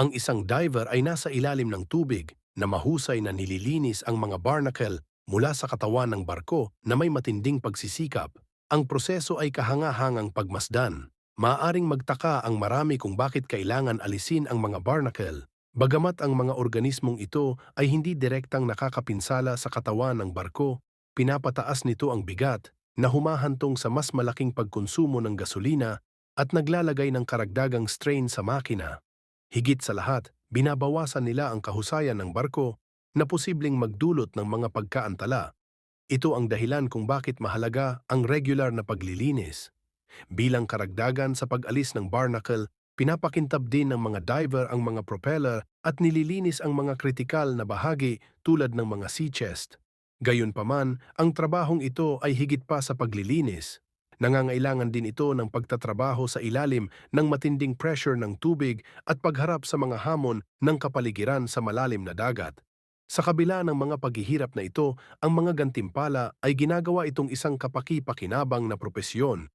Ang isang diver ay nasa ilalim ng tubig na mahusay na nililinis ang mga barnacle mula sa katawan ng barko na may matinding pagsisikap. Ang proseso ay kahangahangang pagmasdan. Maaring magtaka ang marami kung bakit kailangan alisin ang mga barnacle. Bagamat ang mga organismong ito ay hindi direktang nakakapinsala sa katawan ng barko, pinapataas nito ang bigat na humahantong sa mas malaking pagkonsumo ng gasolina at naglalagay ng karagdagang strain sa makina. Higit sa lahat, binabawasan nila ang kahusayan ng barko na posibleng magdulot ng mga pagkaantala. Ito ang dahilan kung bakit mahalaga ang regular na paglilinis. Bilang karagdagan sa pag-alis ng barnacle, pinapakintab din ng mga diver ang mga propeller at nililinis ang mga kritikal na bahagi tulad ng mga sea chest. Gayunpaman, ang trabahong ito ay higit pa sa paglilinis. Nangangailangan din ito ng pagtatrabaho sa ilalim ng matinding pressure ng tubig at pagharap sa mga hamon ng kapaligiran sa malalim na dagat. Sa kabila ng mga paghihirap na ito, ang mga gantimpala ay ginagawa itong isang kapaki-pakinabang na propesyon